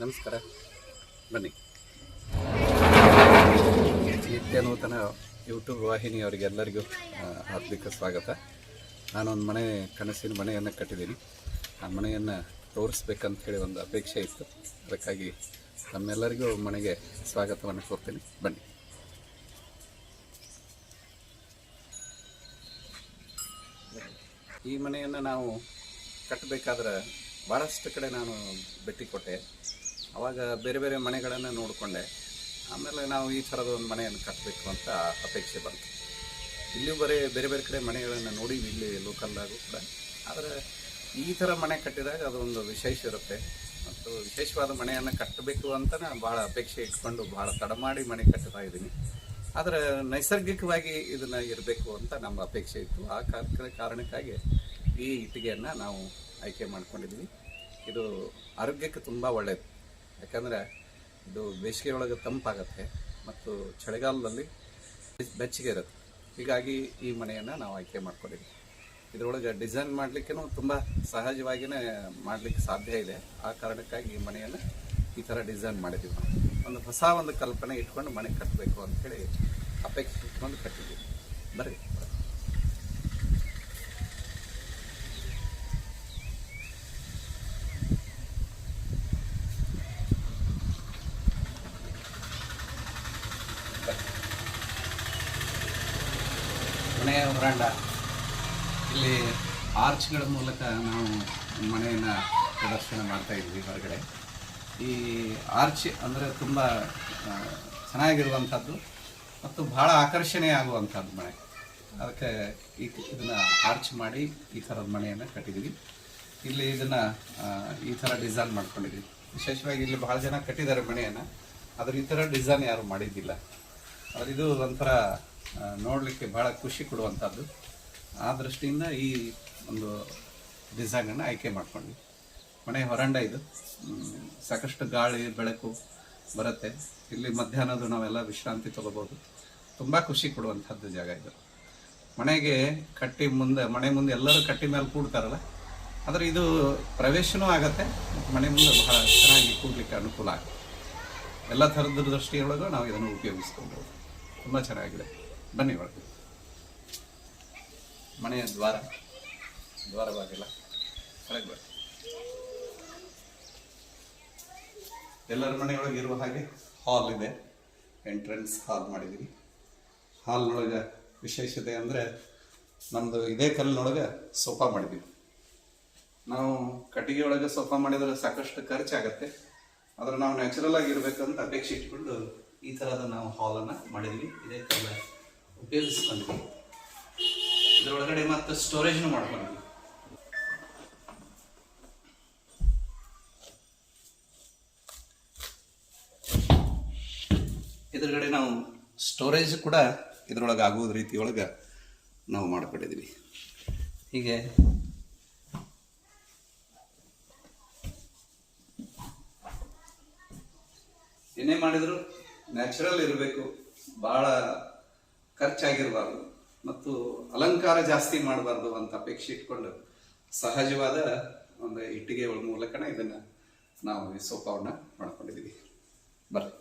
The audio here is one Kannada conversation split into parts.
ನಮಸ್ಕಾರ. ಬನ್ನಿ. ನಿತ್ಯ ನೂತನ ಯೂಟ್ಯೂಬ್ ವಾಹಿನಿಯವರಿಗೆಲ್ಲರಿಗೂ ಹಾರ್ದಿಕ ಸ್ವಾಗತ. ನಾನೊಂದು ಮನೆ, ಕನಸಿನ ಮನೆಯನ್ನು ಕಟ್ಟಿದ್ದೀನಿ. ಆ ಮನೆಯನ್ನು ತೋರಿಸ್ಬೇಕಂತ ಹೇಳಿ ಒಂದು ಅಪೇಕ್ಷೆ ಇತ್ತು. ಅದಕ್ಕಾಗಿ ತಮ್ಮೆಲ್ಲರಿಗೂ ಮನೆಗೆ ಸ್ವಾಗತವನ್ನು ಕೊಡ್ತೀನಿ ಬನ್ನಿ. ಈ ಮನೆಯನ್ನು ನಾವು ಕಟ್ಟಬೇಕಾದ್ರೆ ಭಾಳಷ್ಟು ಕಡೆ ನಾನು ಭೇಟಿ ಕೊಟ್ಟೆ ಅವಾಗ ಬೇರೆ ಬೇರೆ ಮನೆಗಳನ್ನು ನೋಡಿಕೊಂಡೆ. ಆಮೇಲೆ ನಾವು ಈ ಥರದ ಒಂದು ಮನೆಯನ್ನು ಕಟ್ಟಬೇಕು ಅಂತ ಅಪೇಕ್ಷೆ ಬಂತು. ಇಲ್ಲಿಯೂ ಬರೀ ಬೇರೆ ಬೇರೆ ಕಡೆ ಮನೆಗಳನ್ನು ನೋಡಿ ಇಲ್ಲಿ ಲೋಕಲ್ದಾಗೂ ಕೂಡ. ಆದರೆ ಈ ಥರ ಮನೆ ಕಟ್ಟಿದಾಗ ಅದೊಂದು ವಿಶೇಷ ಇರುತ್ತೆ. ಮತ್ತು ವಿಶೇಷವಾದ ಮನೆಯನ್ನು ಕಟ್ಟಬೇಕು ಅಂತ ಭಾಳ ಅಪೇಕ್ಷೆ ಇಟ್ಕೊಂಡು ಭಾಳ ತಡ ಮಾಡಿ ಮನೆ ಕಟ್ಟುತ್ತಾ ಇದ್ದೀನಿ. ಆದರೆ ನೈಸರ್ಗಿಕವಾಗಿ ಇದನ್ನು ಇರಬೇಕು ಅಂತ ನಮ್ಮ ಅಪೇಕ್ಷೆ ಇತ್ತು. ಆ ಕಾರಣ ಕಾರಣಕ್ಕಾಗಿ ಈ ಇಟ್ಟಿಗೆಯನ್ನು ನಾವು ಆಯ್ಕೆ ಮಾಡ್ಕೊಂಡಿದ್ವಿ. ಇದು ಆರೋಗ್ಯಕ್ಕೆ ತುಂಬ ಒಳ್ಳೆಯದು ಯಾಕಂದರೆ ಇದು ಬೇಸಿಗೆ ಒಳಗೆ ತಂಪಾಗತ್ತೆ ಮತ್ತು ಚಳಿಗಾಲದಲ್ಲಿ ಬೆಚ್ಚಗೆ ಇರುತ್ತೆ. ಹೀಗಾಗಿ ಈ ಮನೆಯನ್ನು ನಾವು ಆಯ್ಕೆ ಮಾಡ್ಕೊಂಡಿದ್ವಿ ಇದರೊಳಗೆ ಡಿಸೈನ್ ಮಾಡಲಿಕ್ಕೂ ತುಂಬ ಸಹಜವಾಗಿಯೇ ಮಾಡಲಿಕ್ಕೆ ಸಾಧ್ಯ ಇದೆ. ಆ ಕಾರಣಕ್ಕಾಗಿ ಈ ಮನೆಯನ್ನು ಈ ಥರ ಡಿಸೈನ್ ಮಾಡಿದ್ದೀವಿ ಒಂದು ಹೊಸ ಒಂದು ಕಲ್ಪನೆ ಇಟ್ಕೊಂಡು ಮನೆ ಕಟ್ಟಬೇಕು ಅಂಥೇಳಿ ಅಪೇಕ್ಷೆ ಇಟ್ಕೊಂಡು ಕಟ್ಟಿದ್ದೀವಿ. ಬರ್ರಿ ಮನೆಯ ಹೊರಾಂಡ ಇಲ್ಲಿ ಆರ್ಚ್ಗಳ ಮೂಲಕ ನಾವು ಮನೆಯನ್ನು ಪ್ರದರ್ಶನ ಮಾಡ್ತಾ ಇದ್ವಿ ಹೊರಗಡೆ. ಈ ಆರ್ಚ್ ಅಂದರೆ ತುಂಬ ಚೆನ್ನಾಗಿರುವಂಥದ್ದು ಮತ್ತು ಭಾಳ ಆಕರ್ಷಣೆ ಆಗುವಂಥದ್ದು ಮನೆ. ಅದಕ್ಕೆ ಈ ಇದನ್ನು ಆರ್ಚ್ ಮಾಡಿ ಈ ಥರದ ಮನೆಯನ್ನು ಕಟ್ಟಿದ್ವಿ ಇಲ್ಲಿ ಇದನ್ನು ಈ ಥರ ಡಿಸೈನ್ ಮಾಡ್ಕೊಂಡಿದ್ವಿ ವಿಶೇಷವಾಗಿ ಇಲ್ಲಿ ಭಾಳ ಜನ ಕಟ್ಟಿದ್ದಾರೆ ಮನೆಯನ್ನು. ಆದರೆ ಈ ಥರ ಡಿಸೈನ್ ಯಾರು ಮಾಡಿದ್ದಿಲ್ಲ. ಆದರೆ ಇದು ಒಂಥರ ನೋಡಲಿಕ್ಕೆ ಭಾಳ ಖುಷಿ ಕೊಡುವಂಥದ್ದು. ಆ ದೃಷ್ಟಿಯಿಂದ ಈ ಒಂದು ಡಿಸೈನನ್ನು ಆಯ್ಕೆ ಮಾಡ್ಕೊಂಡ್ವಿ. ಮನೆ ಹೊರಂಡ ಇದು. ಸಾಕಷ್ಟು ಗಾಳಿ, ಬೆಳಕು ಬರುತ್ತೆ. ಇಲ್ಲಿ ಮಧ್ಯಾಹ್ನದ ನಾವೆಲ್ಲ ವಿಶ್ರಾಂತಿ ತಗೋಬೋದು. ತುಂಬ ಖುಷಿ ಕೊಡುವಂಥದ್ದು ಜಾಗ ಇದು. ಮನೆಗೆ ಕಟ್ಟಿ ಮುಂದೆ, ಮನೆ ಮುಂದೆ ಎಲ್ಲರೂ ಕಟ್ಟಿ ಮೇಲೆ ಕೂಡ್ತಾರಲ್ಲ, ಆದರೆ ಇದು ಪ್ರವೇಶನೂ ಆಗತ್ತೆ. ಮನೆ ಮುಂದೆ ಬಹಳ ಚೆನ್ನಾಗಿ ಕೂಡ್ಲಿಕ್ಕೆ ಅನುಕೂಲ ಆಗುತ್ತೆ. ಎಲ್ಲ ಥರದ ದೃಷ್ಟಿಯೊಳಗೂ ನಾವು ಇದನ್ನು ಉಪಯೋಗಿಸ್ಕೊಬೋದು. ತುಂಬ ಚೆನ್ನಾಗಿದೆ. ಬನ್ನಿ ಒಳಗೆ. ಮನೆಯ ದ್ವಾರ. ದ್ವಾರ ಬಾಗಿಲ್ಲ ಬರ್ತೀವಿ ಎಲ್ಲರ ಮನೆಯೊಳಗೆ ಇರುವ ಹಾಗೆ ಹಾಲ್ ಇದೆ. ಎಂಟ್ರೆನ್ಸ್ ಹಾಲ್ ಮಾಡಿದ್ದೀವಿ ಹಾಲ್ನೊಳಗೆ ವಿಶೇಷತೆ ಅಂದರೆ ನಮ್ಮದು ಇದೇ ಕಲ್ಲಿನೊಳಗೆ ಸೋಫಾ ಮಾಡಿದ್ದೀವಿ ನಾವು ಕಟ್ಟಿಗೆ ಒಳಗೆ ಸೋಫಾ ಮಾಡಿದ್ರೆ ಸಾಕಷ್ಟು ಖರ್ಚಾಗತ್ತೆ ಆದರೆ ನಾವು ನ್ಯಾಚುರಲ್ ಇರಬೇಕಂತ ಅಪೇಕ್ಷೆ ಇಟ್ಕೊಂಡು ಈ ಥರದ ನಾವು ಹಾಲನ್ನು ಮಾಡಿದ್ವಿ. ಇದೇ ಕಲ್ಲ ಉಪಯೋಗಿಸ್ಕೊಂಡ್ವಿ ಇದರೊಳಗಡೆ ಮತ್ತು ಸ್ಟೋರೇಜ್ನು ಮಾಡ್ಕೊಂಡ್ವಿ ಎದುರುಗಡೆ ನಾವು ಸ್ಟೋರೇಜ್ ಕೂಡ ಇದರೊಳಗೆ ಆಗುವ ರೀತಿಯೊಳಗೆ ನಾವು ಮಾಡ್ಕೊಂಡಿದ್ದೀವಿ ಹೀಗೆ ಏನೇ ಮಾಡಿದ್ರು ನ್ಯಾಚುರಲ್ ಇರಬೇಕು ಭಾಳ ಖರ್ಚಾಗಿರಬಾರ್ದು ಮತ್ತು ಅಲಂಕಾರ ಜಾಸ್ತಿ ಮಾಡಬಾರ್ದು ಅಂತ ಅಪೇಕ್ಷೆ ಇಟ್ಕೊಂಡು ಸಹಜವಾದ ಒಂದು ಇಟ್ಟಿಗೆಗಳ ಮೂಲಕನೇ ಇದನ್ನು ನಾವು ಈ ಸೋಫಾವನ್ನು ಮಾಡ್ಕೊಂಡಿದ್ದೀವಿ ಬರ್ರಿ.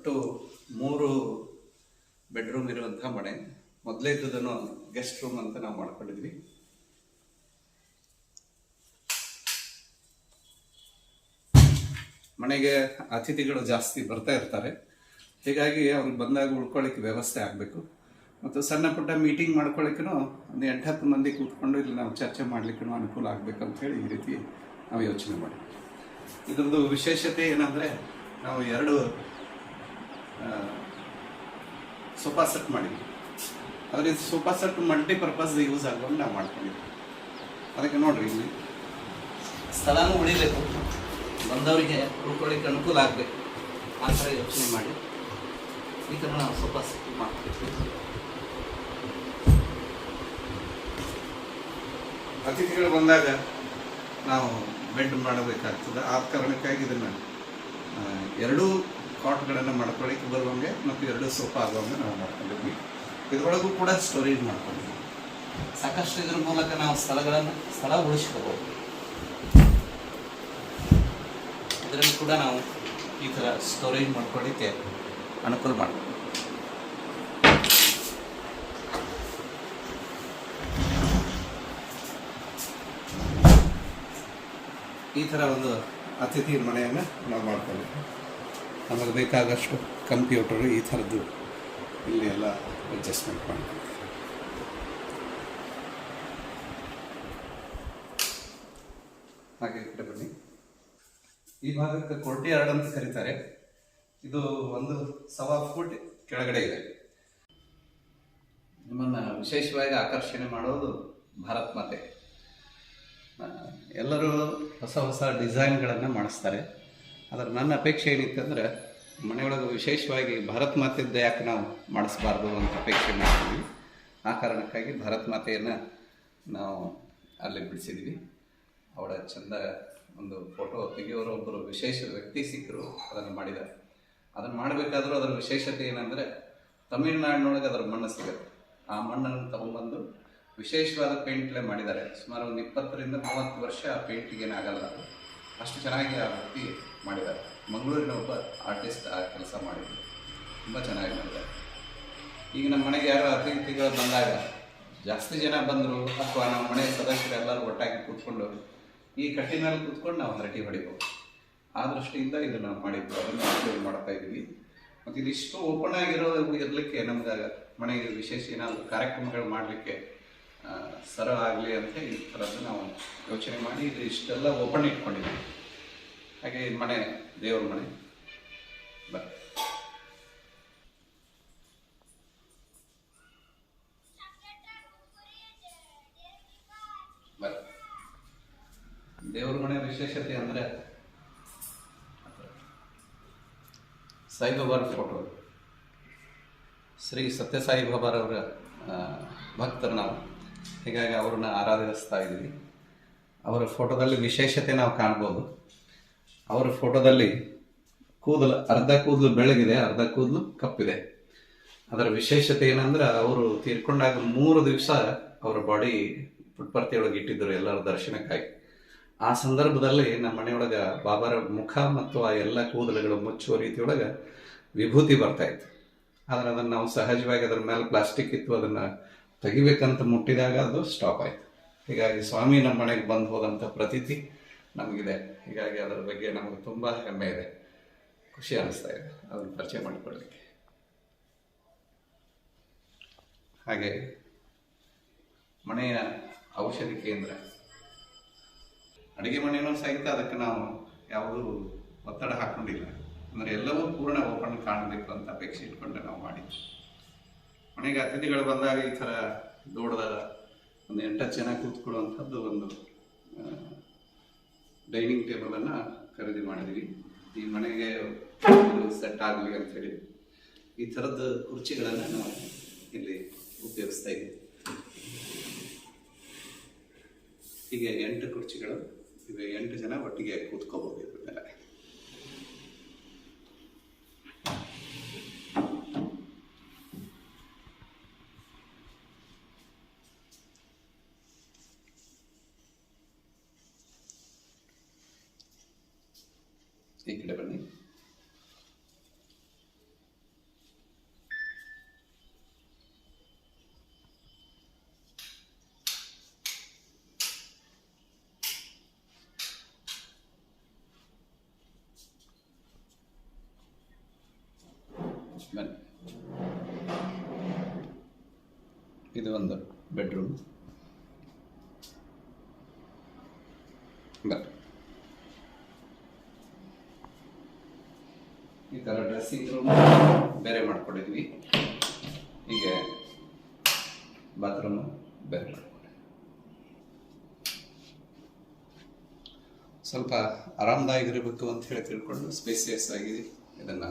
ಒಟ್ಟು ಮೂರು ಬೆಡ್ರೂಮ್ ಇರುವಂತಹ ಮನೆ. ಮೊದಲೇ ಇದ್ದದನ್ನು ಗೆಸ್ಟ್ ರೂಮ್ ಅಂತ ನಾವು ಮಾಡ್ಕೊಂಡಿದ್ವಿ. ಮನೆಗೆ ಅತಿಥಿಗಳು ಜಾಸ್ತಿ ಬರ್ತಾ ಇರ್ತಾರೆ. ಹೀಗಾಗಿ ಅವ್ರಿಗೆ ಬಂದಾಗ ಉಳ್ಕೊಳ್ಳಿಕ್ಕೆ ವ್ಯವಸ್ಥೆ ಆಗಬೇಕು. ಮತ್ತು ಸಣ್ಣ ಪುಟ್ಟ ಮೀಟಿಂಗ್ ಮಾಡ್ಕೊಳ್ಳಿಕ್ಕೂ ಒಂದು ಎಂಟತ್ತು ಮಂದಿ ಕೂತ್ಕೊಂಡು ಇಲ್ಲಿ ನಾವು ಚರ್ಚೆ ಮಾಡಲಿಕ್ಕೂ ಅನುಕೂಲ ಆಗಬೇಕು ಹೇಳಿ ಈ ರೀತಿ ನಾವು ಯೋಚನೆ ಮಾಡಿ ಇದರದ್ದು ವಿಶೇಷತೆ ಏನಂದರೆ ನಾವು ಎರಡು ಸೋಫಾ ಸೆಟ್ ಮಾಡಿದ್ವಿ. ಆದರೆ ಇದು ಸೋಫಾ ಸೆಟ್ ಮಲ್ಟಿಪರ್ಪಸ್ ಯೂಸ್ ಆಗುವಂಗೆ ನಾವು ಮಾಡ್ಕೊಂಡಿದ್ವಿ. ಅದಕ್ಕೆ ನೋಡ್ರಿ ಇಲ್ಲಿ. ಸ್ಥಳನೂ ಉಳಿಬೇಕು. ಬಂದವರಿಗೆ ಉಳ್ಕೊಳ್ಳಿಕ್ಕೆ ಅನುಕೂಲ ಆಗಬೇಕು. ಆ ಥರ ಯೋಚನೆ ಮಾಡಿ. ಈ ಥರ ನಾವು ಸೋಫಾ ಸೆಟ್ ಮಾಡ್ತೀವಿ. ಅತಿಥಿಗಳು ಬಂದಾಗ ನಾವು ಬೆಡ್ ಮಾಡಬೇಕಾಗ್ತದೆ. ಆ ಕಾರಣಕ್ಕಾಗಿ ಇದನ್ನು ಎರಡೂ ಕಾಟ್ಗಳನ್ನು ಮಾಡ್ಕೊಳ್ಳಿಕ್ಕೆ ಬರುವಂಗೆ ಮತ್ತು ಎರಡು ಸೋಫಾ ಆಗುವಂಗೆ ನಾವು ಮಾಡ್ಕೊಂಡಿದ್ವಿ. ಇದರೊಳಗೂ ಕೂಡ ಸ್ಟೋರೇಜ್ ಮಾಡ್ಕೊಂಡಿದ್ವಿ. ಸಾಕಷ್ಟು ಇದ್ರ ಮೂಲಕ ನಾವು ಸ್ಥಳಗಳನ್ನು ಸ್ಥಳ ಉಳಿಸ್ಕೋಬಹುದು ಇದರಲ್ಲಿ ಕೂಡ ನಾವು ಈ ಥರ ಸ್ಟೋರೇಜ್ ಮಾಡ್ಕೊಳ್ಳಿಕ್ಕೆ ಅನುಕೂಲ ಮಾಡ್ತೀವಿ. ಈ ಥರ ಒಂದು ಅತಿಥಿ ಮನೆಯನ್ನು ನಾವು ಮಾಡ್ಕೊಂಡಿದ್ವಿ. ನಮಗೆ ಬೇಕಾದಷ್ಟು ಕಂಪ್ಯೂಟರು ಈ ಥರದ್ದು ಇಲ್ಲಿ ಎಲ್ಲ ಅಡ್ಜಸ್ಟ್ಮೆಂಟ್ ಮಾಡ್ತೀವಿ. ಹಾಗೆ ಕಡೆ ಬನ್ನಿ. ಈ ಭಾಗಕ್ಕೆ ಕೋರ್ಟಿಯಾರ್ಡ್ ಅಂತ ಕರೀತಾರೆ. ಇದು ಒಂದು ಸವಾ ಫುಟ್ ಕೆಳಗಡೆ ಇದೆ. ನಿಮ್ಮನ್ನು ವಿಶೇಷವಾಗಿ ಆಕರ್ಷಣೆ ಮಾಡೋದು ಭಾರತ್ ಮಾತೆ. ಎಲ್ಲರೂ ಹೊಸ ಹೊಸ ಡಿಸೈನ್ಗಳನ್ನು ಮಾಡಿಸ್ತಾರೆ. ಆದರೆ ನನ್ನ ಅಪೇಕ್ಷೆ ಏನಿತ್ತಂದ್ರೆ, ಮನೆಯೊಳಗೆ ವಿಶೇಷವಾಗಿ ಭಾರತ್ ಮಾತೆದ್ದ ಯಾಕೆ ನಾವು ಮಾಡಿಸ್ಬಾರ್ದು ಅಂತ ಅಪೇಕ್ಷೆ ಮಾಡ್ತೀವಿ. ಆ ಕಾರಣಕ್ಕಾಗಿ ಭಾರತ್ ಮಾತೆಯನ್ನು ನಾವು ಅಲ್ಲಿ ಬಿಡಿಸಿದ್ವಿ. ಅವಳ ಚಂದ ಒಂದು ಫೋಟೋ ತೆಗೆಯೋರು ಒಬ್ಬರು ವಿಶೇಷ ವ್ಯಕ್ತಿ ಸಿಕ್ಕರು ಅದನ್ನು ಮಾಡಿದ್ದಾರೆ. ಅದನ್ನು ಮಾಡಬೇಕಾದ್ರೂ ಅದರ ವಿಶೇಷತೆ ಏನಂದರೆ, ತಮಿಳುನಾಡಿನೊಳಗೆ ಅದರ ಮಣ್ಣು ಸಿಗುತ್ತೆ. ಆ ಮಣ್ಣನ್ನು ತಗೊಂಡ್ಬಂದು ವಿಶೇಷವಾದ ಪೇಂಟ್ಲೇ ಮಾಡಿದ್ದಾರೆ. ಸುಮಾರು ಒಂದು ಇಪ್ಪತ್ತರಿಂದ ಮೂವತ್ತು ವರ್ಷ ಆ ಪೇಂಟಿಗೇನಾಗಲ್ಲ ಅದು ಅಷ್ಟು ಚೆನ್ನಾಗಿ ಆ ವ್ಯಕ್ತಿ ಮಾಡಿದ್ದಾರೆ. ಮಂಗಳೂರಿನ ಒಬ್ಬ ಆರ್ಟಿಸ್ಟ್ ಆ ಕೆಲಸ ಮಾಡಿದ್ರು. ತುಂಬ ಚೆನ್ನಾಗಿ ಮಾಡಿದ್ದಾರೆ. ಈಗ ನಮ್ಮ ಮನೆಗೆ ಯಾರೋ ಅತಿಥಿಗಳು ಬಂದಾಗ ಜಾಸ್ತಿ ಜನ ಬಂದರು, ಅಥವಾ ನಮ್ಮ ಮನೆ ಸದಸ್ಯರು ಎಲ್ಲರೂ ಒಟ್ಟಾಗಿ ಕೂತ್ಕೊಂಡು ಈ ಕಟ್ಟಿನಲ್ಲಿ ಕೂತ್ಕೊಂಡು ನಾವು ಹರಟಿ ಹೊಡಿಬೋದು. ಆ ದೃಷ್ಟಿಯಿಂದ ಇದು ನಾವು ಮಾಡಿದ್ದು, ಅದನ್ನು ಅಪ್ಲೋಡ್ ಮಾಡ್ತಾ ಇದ್ದೀವಿ. ಮತ್ತು ಇದಿಷ್ಟು ಓಪನ್ ಆಗಿರೋ ಇರಲಿಕ್ಕೆ ನಮ್ಗೆ ಮನೆಗೆ ವಿಶೇಷ ಏನಾದರೂ ಕಾರ್ಯಕ್ರಮಗಳು ಮಾಡಲಿಕ್ಕೆ ಸರಳ ಆಗಲಿ ಅಂತ ಈ ಥರದ್ದು ನಾವು ಯೋಚನೆ ಮಾಡಿ ಇದು ಇಷ್ಟೆಲ್ಲ ಓಪನ್ ಇಟ್ಕೊಂಡಿದ್ವಿ. ಹಾಗೆ ಇದು ಮನೆ, ದೇವ್ರ ಮನೆ. ದೇವ್ರ ಮನೆ ವಿಶೇಷತೆ ಅಂದ್ರೆ ಸಾಯಿಬಾಬಾರ ಫೋಟೋ ಶ್ರೀ ಸತ್ಯಸಾಯಿ ಬಾಬಾರವರ ಭಕ್ತರು ನಾವು. ಹೀಗಾಗಿ ಅವ್ರನ್ನ ಆರಾಧಿಸ್ತಾ ಇದ್ದೀವಿ. ಅವರ ಫೋಟೋದಲ್ಲಿ ವಿಶೇಷತೆ ನಾವು ಕಾಣ್ಬೋದು. ಅವರ ಫೋಟೋದಲ್ಲಿ ಕೂದಲು, ಅರ್ಧ ಕೂದಲು ಬೆಳಗಿದೆ, ಅರ್ಧ ಕೂದಲು ಕಪ್ಪಿದೆ. ಅದರ ವಿಶೇಷತೆ ಏನಂದ್ರೆ ಅವರು ತೀರ್ಕೊಂಡಾಗ ಮೂರು ದಿವಸ ಅವರ ಬಾಡಿ ಪುಟ್ಪರ್ತಿಯೊಳಗೆ ಇಟ್ಟಿದ್ದರು ಎಲ್ಲರ ದರ್ಶನಕ್ಕಾಗಿ. ಆ ಸಂದರ್ಭದಲ್ಲಿ ನಮ್ಮ ಮನೆಯೊಳಗೆ ಬಾಬಾರ ಮುಖ ಮತ್ತು ಆ ಎಲ್ಲ ಕೂದಲುಗಳು ಮುಚ್ಚುವ ರೀತಿಯೊಳಗೆ ವಿಭೂತಿ ಬರ್ತಾ ಇತ್ತು. ಆದರೆ ಅದನ್ನು ನಾವು ಸಹಜವಾಗಿ ಅದರ ಮೇಲೆ ಪ್ಲಾಸ್ಟಿಕ್ ಇತ್ತು, ಅದನ್ನು ತೆಗಿಬೇಕಂತ ಮುಟ್ಟಿದಾಗ ಅದು ಸ್ಟಾಪ್ ಆಯಿತು. ಹೀಗಾಗಿ ಸ್ವಾಮಿ ನಮ್ಮ ಮನೆಗೆ ಬಂದು ಹೋದಂಥ ಪ್ರತೀತಿ ನಮಗಿದೆ. ಹೀಗಾಗಿ ಅದರ ಬಗ್ಗೆ ನಮಗೆ ತುಂಬ ಹೆಮ್ಮೆ ಇದೆ. ಖುಷಿ ಅನ್ನಿಸ್ತಾ ಇದೆ. ಅದನ್ನು ಪರಿಚಯ ಮಾಡಿಕೊಳ್ಳಲಿಕ್ಕೆ ಹಾಗೆ ಮನೆಯ ಔಷಧಿ ಕೇಂದ್ರ. ಅಡುಗೆ ಮನೆಯೂ ಸಹಿತ ಅದಕ್ಕೆ ನಾವು ಯಾವುದೂ ಒತ್ತಡ ಹಾಕೊಂಡಿಲ್ಲ. ಅಂದರೆ ಎಲ್ಲವೂ ಪೂರ್ಣ ಓಪನ್ ಕಾಣಬೇಕು ಅಂತ ಅಪೇಕ್ಷೆ ಇಟ್ಕೊಂಡು ನಾವು ಮಾಡಿದ್ವಿ ಮನೆಗೆ ಅತಿಥಿಗಳು ಬಂದಾಗ ಈ ಥರ ದೊಡ್ಡದ ಒಂದು ಎಂಟತ್ತು ಜನ ಕೂತ್ಕೊಳ್ಳುವಂಥದ್ದು ಒಂದು ಡೈನಿಂಗ್ ಟೇಬಲನ್ನು ಖರೀದಿ ಮಾಡಿದ್ವಿ. ಈ ಮನೆಗೆ ಸೆಟ್ ಆಗಲಿ ಅಂಥೇಳಿ ಈ ಥರದ ಕುರ್ಚಿಗಳನ್ನು ನಾವು ಇಲ್ಲಿ ಉಪಯೋಗಿಸ್ತಾ ಇದ್ದೀವಿ. ಹೀಗೆ ಎಂಟು ಕುರ್ಚಿಗಳು, ಇವೆ ಎಂಟು ಜನ ಒಟ್ಟಿಗೆ ಕೂತ್ಕೋಬಹುದು ಇದ್ರ ಮೇಲೆ ಈ ಕಡೆ ಬನ್ನಿ ಬನ್ನಿ ಇದು ಒಂದು ಬೆಡ್ರೂಮ್ ಈ ಥರ ಡ್ರೆಸ್ಸಿಂಗ್ ರೂಮ್ ಬೇರೆ ಮಾಡ್ಕೊಂಡಿದ್ವಿ. ಹೀಗೆ ಬಾತ್ರೂಮು ಬೇರೆ ಮಾಡ್ಕೊಂಡಿದ್ವಿ. ಸ್ವಲ್ಪ ಆರಾಮದಾಯಕರಿರಬೇಕು ಅಂತ ಹೇಳಿ ತಿಳ್ಕೊಂಡು ಸ್ಪೇಸಿಯಸ್ ಆಗಿ ಇದನ್ನು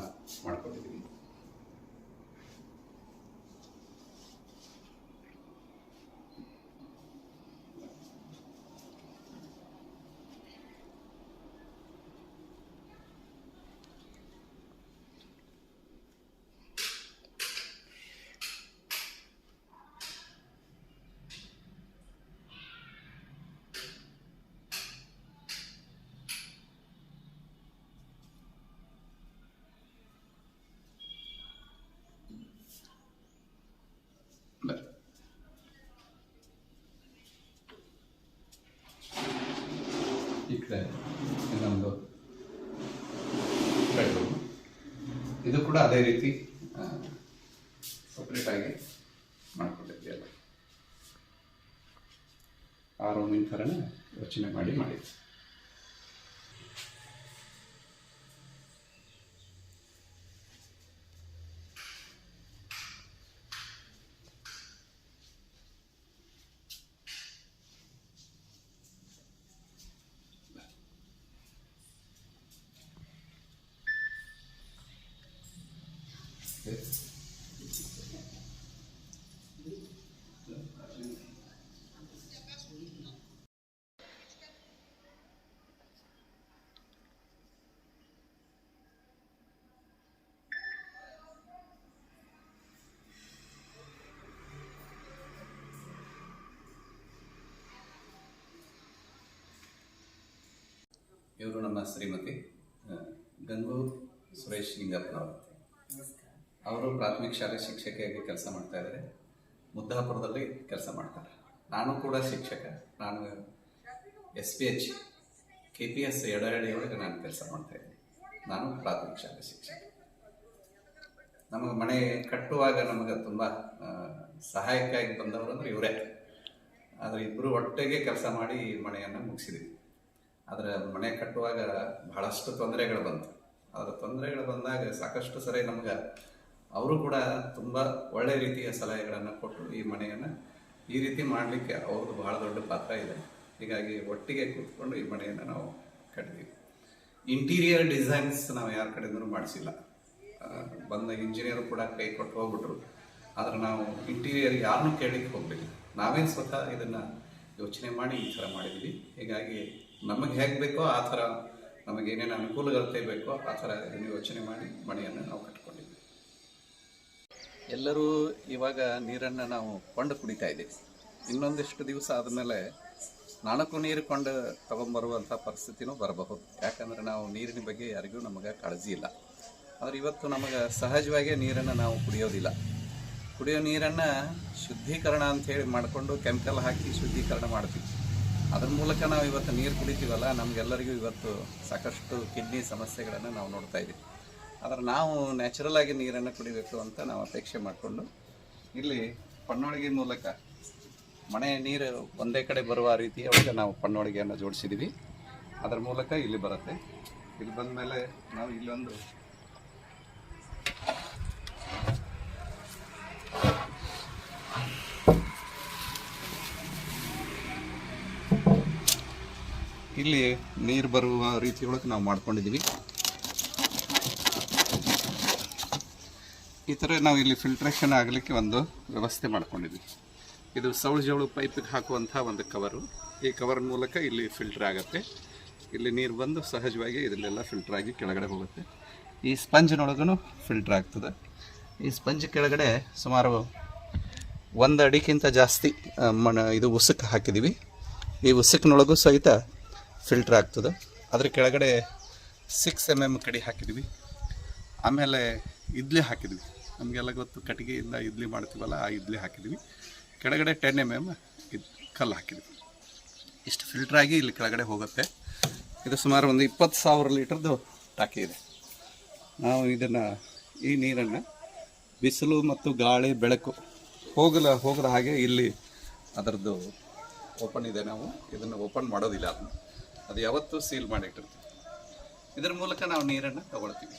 ಇಟ್ಟಿದ್ದಾರೆ ಇನ್ನೊಂದು ಬೆಡ್ರೂಮ್ ಇದು ಕೂಡ ಅದೇ ರೀತಿ ಸಪ್ರೇಟ್ ಆಗಿ ಮಾಡಿಕೊಂಡಿದ್ದೀಯಲ್ಲ ಆ ರೂಮಿನ ಥರನೇ ಯೋಚನೆ ಮಾಡಿ ಮಾಡಿ ಇವರು ನಮ್ಮ ಶ್ರೀಮತಿ ಗಂಗೂರ್ ಸುರೇಶ್ ಲಿಂಗಪ್ಪನವರು ಅವರು ಪ್ರಾಥಮಿಕ ಶಾಲೆ ಶಿಕ್ಷಕಿಯಾಗಿ ಕೆಲಸ ಮಾಡ್ತಾ ಇದ್ದಾರೆ. ಮುದ್ದಾಪುರದಲ್ಲಿ ಕೆಲಸ ಮಾಡ್ತಾರೆ. ನಾನು ಕೂಡ ಶಿಕ್ಷಕ. ನಾನು S P H, K P S Edahalli ಒಳಗೆ ನಾನು ಕೆಲಸ ಮಾಡ್ತಾ ಇದ್ದೀನಿ. ನಾನು ಪ್ರಾಥಮಿಕ ಶಾಲೆ ಶಿಕ್ಷಕ. ನಮಗೆ ಮನೆ ಕಟ್ಟುವಾಗ ನಮಗೆ ತುಂಬ ಸಹಾಯಕ್ಕಾಗಿ ಬಂದವರು ಅಂದ್ರೆ ಇವರೇ. ಆದರೆ ಇಬ್ಬರು ಒಟ್ಟಿಗೆ ಕೆಲಸ ಮಾಡಿ ಮನೆಯನ್ನ ಮುಗಿಸಿದ್ವಿ. ಆದರೆ ಮನೆ ಕಟ್ಟುವಾಗ ಬಹಳಷ್ಟು ತೊಂದರೆಗಳು ಬಂತು. ಅದರ ತೊಂದರೆಗಳು ಬಂದಾಗ ಸಾಕಷ್ಟು ಸರಿ ನಮ್ಗೆ ಅವರು ಕೂಡ ತುಂಬ ಒಳ್ಳೆ ರೀತಿಯ ಸಲಹೆಗಳನ್ನು ಕೊಟ್ಟು ಈ ಮನೆಯನ್ನು ಈ ರೀತಿ ಮಾಡಲಿಕ್ಕೆ ಅವ್ರದ್ದು ಬಹಳ ದೊಡ್ಡ ಪಾತ್ರ ಇದೆ. ಹೀಗಾಗಿ ಒಟ್ಟಿಗೆ ಕೂತ್ಕೊಂಡು ಈ ಮನೆಯನ್ನು ನಾವು ಕಟ್ಟಿದ್ವಿ ಇಂಟೀರಿಯರ್ ಡಿಸೈನ್ಸ್ ನಾವು ಯಾರ ಕಡೆಯಿಂದ ಮಾಡಿಸಿಲ್ಲ. ಬಂದ ಇಂಜಿನಿಯರ್ ಕೂಡ ಕೈ ಕೊಟ್ಟು ಹೋಗ್ಬಿಟ್ರು. ಆದರೆ ನಾವು ಇಂಟೀರಿಯರ್ ಯಾರನ್ನೂ ಕೇಳಲಿಕ್ಕೆ ಹೋಗ್ಬೇಕು ನಾವೇ ಸ್ವತಃ ಇದನ್ನು ಯೋಚನೆ ಮಾಡಿ ಈ ಥರ ಮಾಡಿದ್ವಿ. ಹೀಗಾಗಿ ನಮಗೆ ಹೇಗೆ ಬೇಕೋ ಆ ಥರ ನಮಗೇನೇನು ಅನುಕೂಲಗಳತೆ ಬೇಕೋ ಆ ಥರ ಇದನ್ನು ಯೋಚನೆ ಮಾಡಿ ಮನೆಯನ್ನು ನಾವು ಕಟ್ಕೊಂಡಿದ್ವಿ. ಎಲ್ಲರೂ ಇವಾಗ ನೀರನ್ನು ನಾವು ಕೊಂಡು ಕುಡಿತಾ ಇದ್ದೀವಿ. ಇನ್ನೊಂದಿಷ್ಟು ದಿವಸ ಆದಮೇಲೆ ನಾಲ್ಕು ನೀರು ಕೊಂಡು ತಗೊಂಬರುವಂಥ ಪರಿಸ್ಥಿತಿನೂ ಬರಬಹುದು. ಯಾಕಂದ್ರೆ ನಾವು ನೀರಿನ ಬಗ್ಗೆ ಯಾರಿಗೂ ನಮಗೆ ಕಾಳಜಿ ಇಲ್ಲ. ಆದರೆ ಇವತ್ತು ನಮಗೆ ಸಹಜವಾಗಿ ನೀರನ್ನು ನಾವು ಕುಡಿಯೋದಿಲ್ಲ. ಕುಡಿಯೋ ನೀರನ್ನು ಶುದ್ಧೀಕರಣ ಅಂತ ಹೇಳಿ ಮಾಡಿಕೊಂಡು ಕೆಮಿಕಲ್ ಹಾಕಿ ಶುದ್ಧೀಕರಣ ಮಾಡ್ತೀವಿ. ಅದ್ರ ಮೂಲಕ ನಾವು ಇವತ್ತು ನೀರು ಕುಡಿತೀವಲ್ಲ, ನಮಗೆಲ್ಲರಿಗೂ ಇವತ್ತು ಸಾಕಷ್ಟು ಕಿಡ್ನಿ ಸಮಸ್ಯೆಗಳನ್ನು ನಾವು ನೋಡ್ತಾ ಇದ್ದೀವಿ ಆದರೆ ನಾವು ನ್ಯಾಚುರಲ್ ಆಗಿ ನೀರನ್ನು ಕುಡಿಬೇಕು ಅಂತ ನಾವು ಅಪೇಕ್ಷೆ ಮಾಡಿಕೊಂಡು, ಇಲ್ಲಿ ಪನ್ನೊಳಗೆ ಮೂಲಕ ಮನೆ ನೀರು ಒಂದೇ ಕಡೆ ಬರುವ ರೀತಿಯ ಒಳಗೆ ನಾವು ಪನ್ನೊಳಗೆಯನ್ನು ಜೋಡಿಸಿದ್ದೀವಿ ಅದರ ಮೂಲಕ ಇಲ್ಲಿ ಬರುತ್ತೆ. ಇಲ್ಲಿ ಬಂದ ಮೇಲೆ ನಾವು ಇಲ್ಲೊಂದು ಇಲ್ಲಿ ನೀರು ಬರುವ ರೀತಿ ಒಳಗೆ ನಾವು ಮಾಡ್ಕೊಂಡಿದ್ದೀವಿ. ಈ ಥರ ನಾವು ಇಲ್ಲಿ ಫಿಲ್ಟ್ರೇಷನ್ ಆಗಲಿಕ್ಕೆ ಒಂದು ವ್ಯವಸ್ಥೆ ಮಾಡ್ಕೊಂಡಿದ್ವಿ ಇದು ಸೌಳು ಜವಳು ಪೈಪಿಗೆ ಹಾಕುವಂಥ ಒಂದು ಕವರು ಈ ಕವರ್ ಮೂಲಕ ಇಲ್ಲಿ ಫಿಲ್ಟರ್ ಆಗುತ್ತೆ. ಇಲ್ಲಿ ನೀರು ಬಂದು ಸಹಜವಾಗಿ ಇದನ್ನೆಲ್ಲ ಫಿಲ್ಟರ್ ಆಗಿ ಕೆಳಗಡೆ ಹೋಗುತ್ತೆ. ಈ ಸ್ಪಂಜಿನೊಳಗೂ ಫಿಲ್ಟರ್ ಆಗ್ತದೆ. ಈ ಸ್ಪಂಜ್ ಕೆಳಗಡೆ ಸುಮಾರು ಒಂದು ಅಡಿಗಿಂತ ಜಾಸ್ತಿ ಮಣ, ಇದು ಉಸುಕು ಹಾಕಿದ್ದೀವಿ. ಈ ಉಸುಕಿನೊಳಗೂ ಸಹಿತ ಫಿಲ್ಟರ್ ಆಗ್ತದೆ. ಅದ್ರ ಕೆಳಗಡೆ ಸಿಕ್ಸ್ ಎಂ ಎಂ ಕಡಿ ಹಾಕಿದ್ವಿ. ಆಮೇಲೆ ಇಡ್ಲಿ ಹಾಕಿದ್ವಿ. ನಮಗೆಲ್ಲ ಗೊತ್ತು, ಕಟ್ಟಿಗೆಯಿಂದ ಇಡ್ಲಿ ಮಾಡ್ತೀವಲ್ಲ, ಆ ಇಡ್ಲಿ ಹಾಕಿದ್ವಿ. ಕೆಳಗಡೆ ಟೆನ್ ಎಂ ಎಂ ಇದು ಕಲ್ಲು ಹಾಕಿದ್ವಿ. ಇಷ್ಟು ಫಿಲ್ಟರ್ ಆಗಿ ಇಲ್ಲಿ ಕೆಳಗಡೆ ಹೋಗುತ್ತೆ. ಇದು ಸುಮಾರು ಒಂದು ಇಪ್ಪತ್ತು ಸಾವಿರ ಲೀಟರ್ದು ಟಾಕಿ ಇದೆ. ನಾವು ಇದನ್ನು ಈ ನೀರನ್ನು ಬಿಸಿಲು ಮತ್ತು ಗಾಳಿ, ಬೆಳಕು ಹೋಗಲ, ಹೋಗದ ಹಾಗೆ ಇಲ್ಲಿ ಅದರದ್ದು ಓಪನ್ ಇದೆ. ನಾವು ಇದನ್ನು ಓಪನ್ ಮಾಡೋದಿಲ್ಲ. ಅದನ್ನು ಅದು ಯಾವತ್ತೂ ಸೀಲ್ ಮಾಡಿಟ್ಟಿರ್ತೀವಿ. ಇದರ ಮೂಲಕ ನಾವು ನೀರನ್ನು ತಗೊಳ್ತೀವಿ.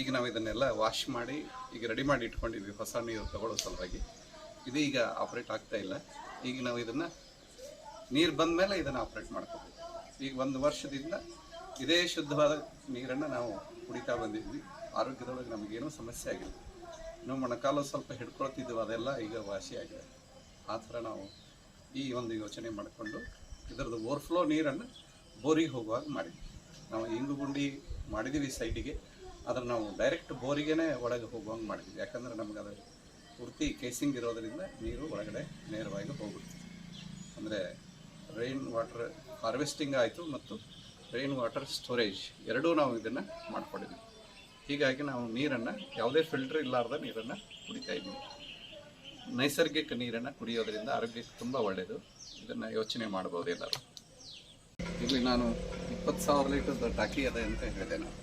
ಈಗ ನಾವು ಇದನ್ನೆಲ್ಲ ವಾಶ್ ಮಾಡಿ, ಈಗ ರೆಡಿ ಮಾಡಿ ಇಟ್ಕೊಂಡಿದ್ವಿ ಹೊಸ ನೀರು ತಗೊಳ್ಳೋ ಸಲುವಾಗಿ. ಇದು ಈಗ ಆಪ್ರೇಟ್ ಆಗ್ತಾ ಇಲ್ಲ. ಈಗ ನಾವು ಇದನ್ನು, ನೀರು ಬಂದ ಮೇಲೆ ಇದನ್ನು ಆಪ್ರೇಟ್ ಮಾಡ್ಕೋಬೇಕು. ಈಗ ಒಂದು ವರ್ಷದಿಂದ ಇದೇ ಶುದ್ಧವಾದ ನೀರನ್ನು ನಾವು ಕುಡಿತಾ ಬಂದಿದ್ವಿ. ಆರೋಗ್ಯದೊಳಗೆ ನಮಗೇನೂ ಸಮಸ್ಯೆ ಆಗಿಲ್ಲ. ನಾವು ಮೊಣಕಾಲು ಸ್ವಲ್ಪ ಹಿಡ್ಕೊಳ್ತಿದ್ದೆವು ಅದೆಲ್ಲ ಈಗ ವಾಸಿಯಾಗಿದೆ ಆ ಥರ ನಾವು ಈ ಒಂದು ಯೋಚನೆ ಮಾಡಿಕೊಂಡು ಇದರದ್ದು ಓವರ್ಫ್ಲೋ ನೀರನ್ನು ಬೋರಿಗೆ ಹೋಗುವಾಗ ಮಾಡಿದ್ವಿ. ನಾವು ಇಂಗು ಗುಂಡಿ ಮಾಡಿದ್ದೀವಿ ಸೈಡಿಗೆ ಆದರೆ ನಾವು ಡೈರೆಕ್ಟ್ ಬೋರಿಗೆನೇ ಒಳಗೆ ಹೋಗುವಂಗೆ ಮಾಡಿದ್ವಿ. ಯಾಕಂದರೆ ನಮ್ಗೆ ಅದು ಪೂರ್ತಿ ಕೇಸಿಂಗ್ ಇರೋದರಿಂದ ನೀರು ಒಳಗಡೆ ನೇರವಾಗಿ ಹೋಗುತ್ತೆ ಅಂದರೆ ರೈನ್ ವಾಟರ್ ಹಾರ್ವೆಸ್ಟಿಂಗ್ ಆಯಿತು ಮತ್ತು ರೈನ್ ವಾಟರ್ ಸ್ಟೋರೇಜ್ ಎರಡೂ ನಾವು ಇದನ್ನು ಮಾಡ್ಕೊಂಡಿದ್ವಿ. ಹೀಗಾಗಿ ನಾವು ನೀರನ್ನು, ಯಾವುದೇ ಫಿಲ್ಟರ್ ಇಲ್ಲಾರ್ದ ನೀರನ್ನು ಕುಡಿತಾ ಇದ್ದೀವಿ ನೈಸರ್ಗಿಕ ನೀರನ್ನು ಕುಡಿಯೋದರಿಂದ ಆರೋಗ್ಯಕ್ಕೆ ತುಂಬ ಒಳ್ಳೆಯದು ಇದನ್ನು ಯೋಚನೆ ಮಾಡ್ಬೋದು ಎಲ್ಲರೂ. ಇಲ್ಲಿ ನಾನು ಇಪ್ಪತ್ತು ಸಾವಿರ ಲೀಟರ್ದು ಟಾಕಿ ಅದೇ ಅಂತ ಹೇಳಿದೆ ನಾನು.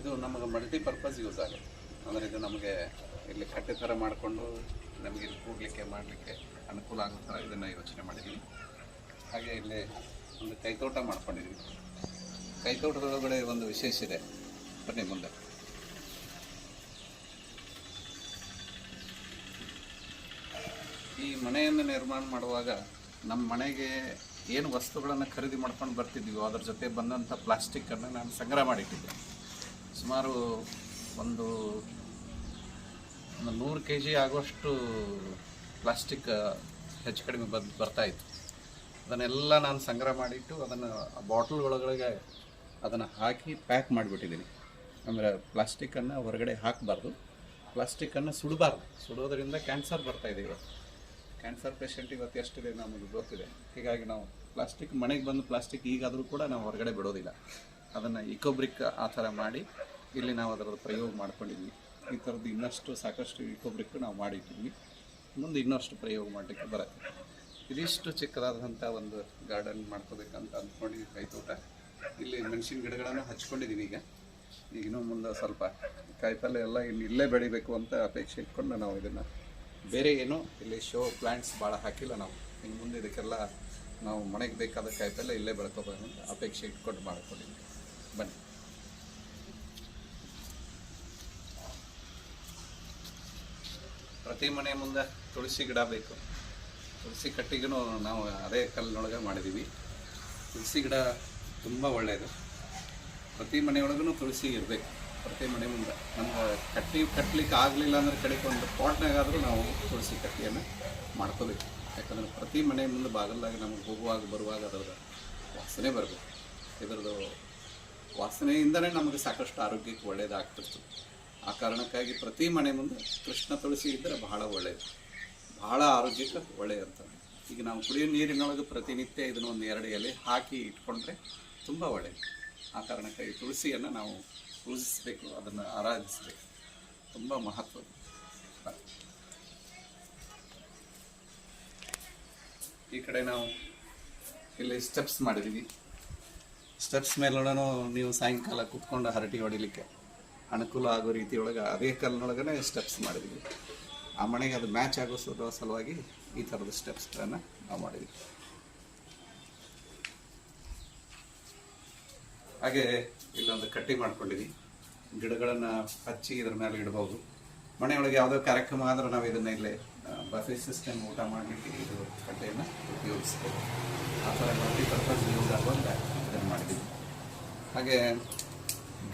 ಇದು ನಮಗೆ ಮಲ್ಟಿಪರ್ಪಸ್ ಯೂಸ್ ಆಗುತ್ತೆ. ಅಂದರೆ ಇದು ನಮಗೆ ಇಲ್ಲಿ ಕಟ್ಟೆ ಥರ ಮಾಡಿಕೊಂಡು ನಮಗೆ ಇಲ್ಲಿ ಕೂಡಲಿಕ್ಕೆ, ಮಾಡಲಿಕ್ಕೆ ಅನುಕೂಲ ಆಗೋ ಥರ ಇದನ್ನು ಯೋಚನೆ ಮಾಡಿದ್ದೀವಿ ಹಾಗೆ ಇಲ್ಲಿ ಒಂದು ಕೈತೋಟ ಮಾಡ್ಕೊಂಡಿದ್ದೀವಿ ಕೈತೋಟದೊಳಗಡೆ ಒಂದು ವಿಶೇಷ ಇದೆ. ಬನ್ನಿ ಮುಂದೆ. ಈ ಮನೆಯನ್ನು ನಿರ್ಮಾಣ ಮಾಡುವಾಗ ನಮ್ಮ ಮನೆಗೆ ಏನು ವಸ್ತುಗಳನ್ನು ಖರೀದಿ ಮಾಡ್ಕೊಂಡು ಬರ್ತಿದ್ವಿ, ಅದರ ಜೊತೆ ಬಂದಂಥ ಪ್ಲಾಸ್ಟಿಕ್ಕನ್ನು ನಾನು ಸಂಗ್ರಹ ಮಾಡಿಟ್ಟಿದ್ದೆ. ಸುಮಾರು ಒಂದು ಒಂದು ನೂರು ಕೆ ಜಿ ಆಗುವಷ್ಟು ಪ್ಲಾಸ್ಟಿಕ್ ಹೆಚ್ಚು ಕಡಿಮೆ ಬಂದು ಬರ್ತಾಯಿತ್ತು ಅದನ್ನೆಲ್ಲ ನಾನು ಸಂಗ್ರಹ ಮಾಡಿಟ್ಟು ಅದನ್ನು ಬಾಟಲ್ ಒಳಗಡೆ ಅದನ್ನು ಹಾಕಿ ಪ್ಯಾಕ್ ಮಾಡಿಬಿಟ್ಟಿದ್ದೀನಿ. ಅಂದರೆ ಪ್ಲಾಸ್ಟಿಕ್ಕನ್ನು ಹೊರಗಡೆ ಹಾಕಬಾರ್ದು. ಪ್ಲಾಸ್ಟಿಕ್ಕನ್ನು ಸುಡಬಾರ್ದು. ಸುಡೋದರಿಂದ ಕ್ಯಾನ್ಸರ್ ಬರ್ತಾ ಇದೆ ಇವತ್ತು ಕ್ಯಾನ್ಸರ್ ಪೇಷೆಂಟ್ ಇವತ್ತು ಎಷ್ಟಿದೆ ನಮಗೆ ಗೊತ್ತಿದೆ. ಹೀಗಾಗಿ ನಾವು ಪ್ಲಾಸ್ಟಿಕ್ ಮನೆಗೆ ಬಂದು ಪ್ಲಾಸ್ಟಿಕ್ ಈಗಾದರೂ ಕೂಡ ನಾವು ಹೊರಗಡೆ ಬಿಡೋದಿಲ್ಲ. ಅದನ್ನು ಇಕೋಬ್ರಿಕ್ ಆ ಥರ ಮಾಡಿ ಇಲ್ಲಿ ನಾವು ಅದರ ಪ್ರಯೋಗ ಮಾಡ್ಕೊಂಡಿದ್ವಿ. ಈ ಥರದ್ದು ಇನ್ನಷ್ಟು ಸಾಕಷ್ಟು ಇಕೋಬ್ರಿಕ್ ನಾವು ಮಾಡಿಟ್ಟಿದ್ವಿ. ಮುಂದೆ ಇನ್ನಷ್ಟು ಪ್ರಯೋಗ ಮಾಡಲಿಕ್ಕೆ ಬರುತ್ತೆ. ಇದಿಷ್ಟು ಚಿಕ್ಕದಾದಂಥ ಒಂದು ಗಾರ್ಡನ್ ಮಾಡ್ಕೋಬೇಕಂತ ಅಂದ್ಕೊಂಡಿದ್ವಿ ಕೈತೋಟ. ಇಲ್ಲಿ ಮೆಣಸಿನ ಗಿಡಗಳನ್ನು ಹಚ್ಕೊಂಡಿದ್ದೀನಿ ಈಗ. ಈಗ ಇನ್ನೂ ಮುಂದೆ ಸ್ವಲ್ಪ ಕಾಯಿಪಲ್ಲೆ ಎಲ್ಲ ಇನ್ನು ಇಲ್ಲೇ ಬೆಳಿಬೇಕು ಅಂತ ಅಪೇಕ್ಷೆ ಇಟ್ಕೊಂಡು ನಾವು ಇದನ್ನು ಬೇರೆ ಏನು ಇಲ್ಲಿ ಶೋ ಪ್ಲ್ಯಾಂಟ್ಸ್ ಭಾಳ ಹಾಕಿಲ್ಲ ನಾವು. ಇನ್ನು ಮುಂದೆ ಇದಕ್ಕೆಲ್ಲ ನಾವು ಮನೆಗೆ ಬೇಕಾದ ಕಾಯಿಪಲ್ಲೆ ಇಲ್ಲೇ ಬೆಳ್ಕೋಬೇಕು ಅಂತ ಅಪೇಕ್ಷೆ ಇಟ್ಕೊಂಡು ಮಾಡ್ಕೊಂಡಿದ್ವಿ. ಬನ್ನಿ. ಪ್ರತಿ ಮನೆ ಮುಂದೆ ತುಳಸಿ ಗಿಡ ಬೇಕು. ತುಳಸಿ ಕಟ್ಟಿಗೂ ನಾವು ಅದೇ ಕಲ್ಲಿನೊಳಗೆ ಮಾಡಿದ್ದೀವಿ ತುಳಸಿ ಗಿಡ ತುಂಬ ಒಳ್ಳೆಯದು. ಪ್ರತಿ ಮನೆಯೊಳಗೂ ತುಳಸಿ ಇರಬೇಕು. ಪ್ರತಿ ಮನೆ ಮುಂದೆ. ನಮ್ಗೆ ಕಟ್ಟಿ ಕಟ್ಟಲಿಕ್ಕೆ ಆಗಲಿಲ್ಲ ಅಂದ್ರೆ ಕಡೆಗೆ ಒಂದು ಪಾಟ್ನಾಗಾದರೂ ನಾವು ತುಳಸಿ ಕಟ್ಟಿಯನ್ನು ಮಾಡ್ಕೋಬೇಕು. ಯಾಕಂದ್ರೆ ಪ್ರತಿ ಮನೆ ಮುಂದೆ ಬಾಗಲ್ದಾಗ ನಮ್ಗೆ ಹೋಗುವಾಗ, ಬರುವಾಗ ಅದರದ್ದು ವಾಸನೆ ಬರಬೇಕು. ಇದರದ್ದು ವಾಸನೆಯಿಂದನೇ ನಮಗೆ ಸಾಕಷ್ಟು ಆರೋಗ್ಯಕ್ಕೆ ಒಳ್ಳೆಯದಾಗ್ತಿತ್ತು ಆ ಕಾರಣಕ್ಕಾಗಿ ಪ್ರತಿ ಮನೆ ಮುಂದೆ ಕೃಷ್ಣ ತುಳಸಿ ಇದ್ದರೆ ಬಹಳ ಒಳ್ಳೆಯದು ಬಹಳ ಆರೋಗ್ಯಕ್ಕೆ ಒಳ್ಳೆಯದಂತ ಈಗ ನಾವು ಕುಡಿಯೋ ನೀರಿನೊಳಗೆ ಪ್ರತಿನಿತ್ಯ ಇದನ್ನು ಒಂದು ಎರಡು ಎಲೆ ಹಾಕಿ ಇಟ್ಕೊಂಡ್ರೆ ತುಂಬ ಒಳ್ಳೆಯದು ಆ ಕಾರಣಕ್ಕಾಗಿ ತುಳಸಿಯನ್ನು ನಾವು ಪೂಜಿಸಬೇಕು ಅದನ್ನು ಆರಾಧಿಸಬೇಕು. ತುಂಬ ಮಹತ್ವ ಈ ಕಡೆ ನಾವು ಇಲ್ಲಿ ಸ್ಟೆಪ್ಸ್ ಮಾಡಿದ್ದೀವಿ ಸ್ಟೆಪ್ಸ್ ಮೇಲೂ ನೀವು ಸಾಯಂಕಾಲ ಕುತ್ಕೊಂಡು ಹರಟಿ ಹೊಡಿಲಿಕ್ಕೆ ಅನುಕೂಲ ಆಗೋ ರೀತಿಯೊಳಗೆ ಅದೇ ಕಲ್ನೊಳಗೇ ಸ್ಟೆಪ್ಸ್ ಮಾಡಿದ್ದೀವಿ ಆ ಮನೆಗೆ ಅದು ಮ್ಯಾಚ್ ಆಗೋ ಸಲ- ಸಲುವಾಗಿ ಈ ಥರದ ಸ್ಟೆಪ್ಸ್ಗಳನ್ನು ನಾವು ಮಾಡಿದ್ವಿ. ಹಾಗೆ ಇಲ್ಲೊಂದು ಕಟ್ಟಿ ಮಾಡ್ಕೊಂಡಿದ್ವಿ. ಗಿಡಗಳನ್ನು ಹಚ್ಚಿ ಇದ್ರ ಮೇಲೆ ಇಡ್ಬೋದು. ಮನೆಯೊಳಗೆ ಯಾವುದೋ ಕಾರ್ಯಕ್ರಮ ಆದ್ರೆ ನಾವು ಇದನ್ನು ಇಲ್ಲೇ ಬಫೆ ಸಿಸ್ಟಮ್ ಊಟ ಮಾಡಲಿಕ್ಕೆ ಇದು ಕಟ್ಟೆಯನ್ನು ಉಪಯೋಗಿಸ್ತೇವೆ ಆ ಥರ ಮಲ್ಟಿಪರ್ಪಸ್ ಯೂಸ್ ಆಗುವಂತ ಇದನ್ನು ಮಾಡಿದ್ದೀವಿ ಹಾಗೆ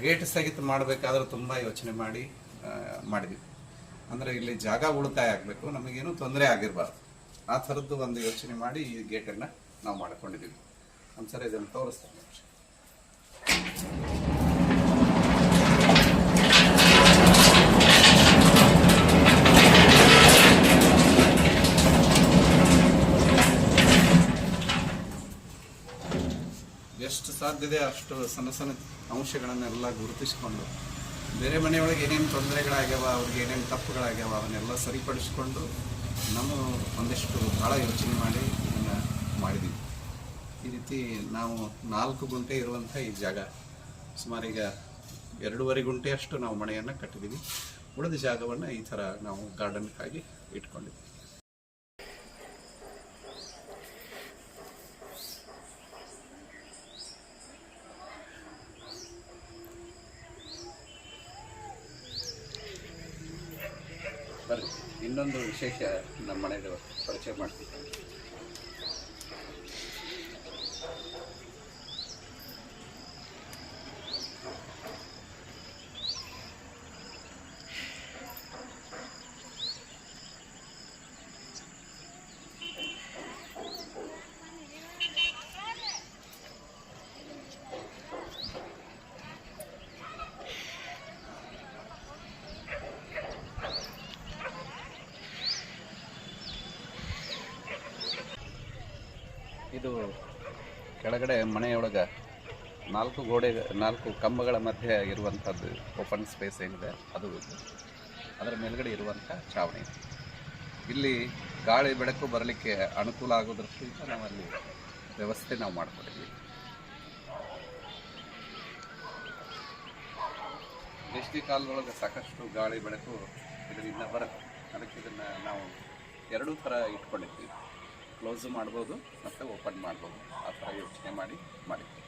ಗೇಟ್ ಸಹಿತ ಮಾಡಬೇಕಾದ್ರೆ ತುಂಬ ಯೋಚನೆ ಮಾಡಿ ಮಾಡಿದ್ವಿ. ಅಂದರೆ ಇಲ್ಲಿ ಜಾಗ ಉಳಿತಾಯ ಆಗಬೇಕು, ನಮಗೇನು ತೊಂದರೆ ಆಗಿರಬಾರ್ದು. ಆ ಥರದ್ದು ಒಂದು ಯೋಚನೆ ಮಾಡಿ ಈ ಗೇಟನ್ನು ನಾವು ಮಾಡಿಕೊಂಡಿದ್ದೀವಿ ಒಂದು ಸರಿ ಇದನ್ನು ತೋರಿಸ್ತೇನೆ. ಎಷ್ಟು ಸಾಧ್ಯ ಇದೆ ಅಷ್ಟು ಸಣ್ಣ ಸಣ್ಣ ಅಂಶಗಳನ್ನೆಲ್ಲ ಗುರುತಿಸಿಕೊಂಡು ಬೇರೆ ಮನೆಯೊಳಗೆ ಏನೇನು ತೊಂದರೆಗಳಾಗ್ಯಾವ, ಅವ್ರಿಗೆ ಏನೇನು ತಪ್ಪುಗಳಾಗ್ಯಾವ, ಅವನ್ನೆಲ್ಲ ಸರಿಪಡಿಸಿಕೊಂಡು ನಾವು ಒಂದಿಷ್ಟು ಭಾಳ ಯೋಚನೆ ಮಾಡಿ ರೀತಿ ನಾವು ನಾಲ್ಕು ಗುಂಟೆ ಇರುವಂಥ ಈ ಜಾಗ, ಸುಮಾರು ಈಗ ಎರಡೂವರೆ ಗುಂಟೆಯಷ್ಟು ನಾವು ಮನೆಯನ್ನು ಕಟ್ಟಿದ್ದೀವಿ ಉಳಿದ ಜಾಗವನ್ನು ಈ ಥರ ನಾವು ಗಾರ್ಡನ್ಗಾಗಿ ಇಟ್ಕೊಂಡಿದ್ದೀವಿ ಬರ್ರಿ, ಇನ್ನೊಂದು ವಿಶೇಷ ನಮ್ಮ ಮನೆಯಲ್ಲಿ ಪರಿಚಯ ಮಾಡ್ತೀನಿ ಇದು ಕೆಳಗಡೆ ಮನೆಯೊಳಗೆ ನಾಲ್ಕು ಗೋಡೆ, ನಾಲ್ಕು ಕಂಬಗಳ ಮಧ್ಯೆ ಇರುವಂಥದ್ದು ಓಪನ್ ಸ್ಪೇಸ್ ಏನಿದೆ, ಅದು ಅದರ ಮೇಲ್ಗಡೆ ಇರುವಂಥ ಛಾವಣಿ. ಇಲ್ಲಿ ಗಾಳಿ ಬೆಳಕು ಬರಲಿಕ್ಕೆ ಅನುಕೂಲ ಆಗೋ ದೃಷ್ಟಿಯಿಂದ ವ್ಯವಸ್ಥೆ ನಾವು ಮಾಡಿಕೊಟ್ಟಿದ್ವಿ ಬೇಸಿಗೆ ಕಾಲದೊಳಗೆ ಸಾಕಷ್ಟು ಗಾಳಿ ಬೆಳಕು ಇದರಿಂದ ಬರುತ್ತೆ. ಅದಕ್ಕೆ ಇದನ್ನು ನಾವು ಎರಡೂ ಥರ ಇಟ್ಕೊಂಡಿರ್ತೀವಿ ಕ್ಲೋಸು ಮಾಡ್ಬೋದು ಮತ್ತು ಓಪನ್ ಮಾಡ್ಬೋದು. ಆ ಥರ ಯೋಚನೆ ಮಾಡಿ ಮಾಡಿರ್ತೀವಿ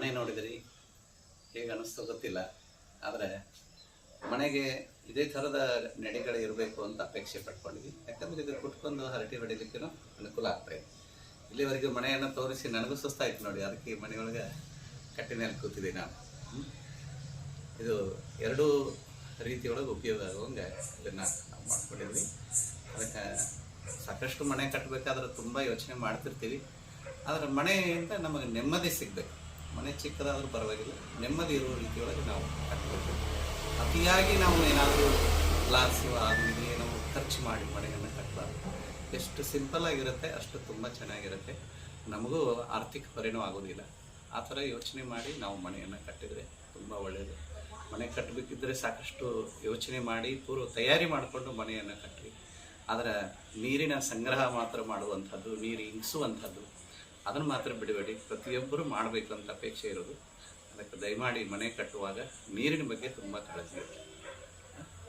ಮನೆ ನೋಡಿದ್ರಿ? ಹೇಗೆ ಅನ್ನಿಸ್ತೋ ಗೊತ್ತಿಲ್ಲ. ಆದರೆ ಮನೆಗೆ ಇದೇ ಥರದ ನೆಡೆಗಳು ಇರಬೇಕು ಅಂತ ಅಪೇಕ್ಷೆ ಪಟ್ಕೊಂಡಿದ್ವಿ. ಯಾಕಂದ್ರೆ ಇದು ಕುಟ್ಕೊಂಡು ಹರಟಿ ಹೊಡಿಲಿಕ್ಕೂ ಅನುಕೂಲ ಆಗ್ತಾ ಇಲ್ಲಿವರೆಗೂ ಮನೆಯನ್ನು ತೋರಿಸಿ ನನಗೂ ಸುಸ್ತಾಯ್ತು ನೋಡಿ. ಅದಕ್ಕೆ ಮನೆಯೊಳಗೆ ಕಟ್ಟಿನಲ್ಲಿ ಕೂತಿದ್ದೀನಿ ನಾನು. ಇದು ಎರಡೂ ರೀತಿಯೊಳಗೆ ಉಪಯೋಗ ಆಗುವಂಗೆ ಇದನ್ನು ನಾವು ಮಾಡ್ಕೊಂಡಿದ್ವಿ. ಅದಕ್ಕೆ ಸಾಕಷ್ಟು ಮನೆ ಕಟ್ಟಬೇಕಾದ್ರೆ ತುಂಬ ಯೋಚನೆ ಮಾಡ್ತಿರ್ತೀವಿ. ಆದರೆ ಮನೆಯಿಂದ ನಮಗೆ ನೆಮ್ಮದಿ ಸಿಗಬೇಕು. ಮನೆ ಚಿಕ್ಕದಾದರೂ ಪರವಾಗಿಲ್ಲ, ನೆಮ್ಮದಿ ಇರುವ ರೀತಿಯೊಳಗೆ ನಾವು ಕಟ್ಟಬೇಕು ಅತಿಯಾಗಿ ನಾವು ಏನಾದರೂ ಗ್ಲಾಸು ಅದು ಇದು ಏನೋ ಖರ್ಚು ಮಾಡಿ ಮನೆಯನ್ನು ಕಟ್ಟಬಾರ್ದು ಎಷ್ಟು ಸಿಂಪಲ್ ಆಗಿರುತ್ತೆ, ಅಷ್ಟು ತುಂಬ ಚೆನ್ನಾಗಿರುತ್ತೆ. ನಮಗೂ ಆರ್ಥಿಕ ಪರಿಣಾಮ ಆಗೋದಿಲ್ಲ. ಆ ಥರ ಯೋಚನೆ ಮಾಡಿ ನಾವು ಮನೆಯನ್ನು ಕಟ್ಟಿದರೆ ತುಂಬ ಒಳ್ಳೆಯದು ಮನೆ ಕಟ್ಟಬೇಕಿದ್ರೆ ಸಾಕಷ್ಟು ಯೋಚನೆ ಮಾಡಿ, ಪೂರ್ವ ತಯಾರಿ ಮಾಡಿಕೊಂಡು ಮನೆಯನ್ನು ಕಟ್ಟಿ ಆದರೆ ನೀರಿನ ಸಂಗ್ರಹ ಮಾತ್ರ ಮಾಡುವಂಥದ್ದು, ನೀರು ಇಂಗಿಸುವಂಥದ್ದು ಅದನ್ನು ಮಾತ್ರ ಬಿಡಬೇಡಿ. ಪ್ರತಿಯೊಬ್ಬರು ಮಾಡಬೇಕು ಅಂತ ಅಪೇಕ್ಷೆ ಇರೋದು. ಅದಕ್ಕೆ ದಯಮಾಡಿ ಮನೆ ಕಟ್ಟುವಾಗ ನೀರಿನ ಬಗ್ಗೆ ತುಂಬ ಕಾಳಜಿ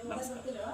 ನಮಸ್ಕಾರ.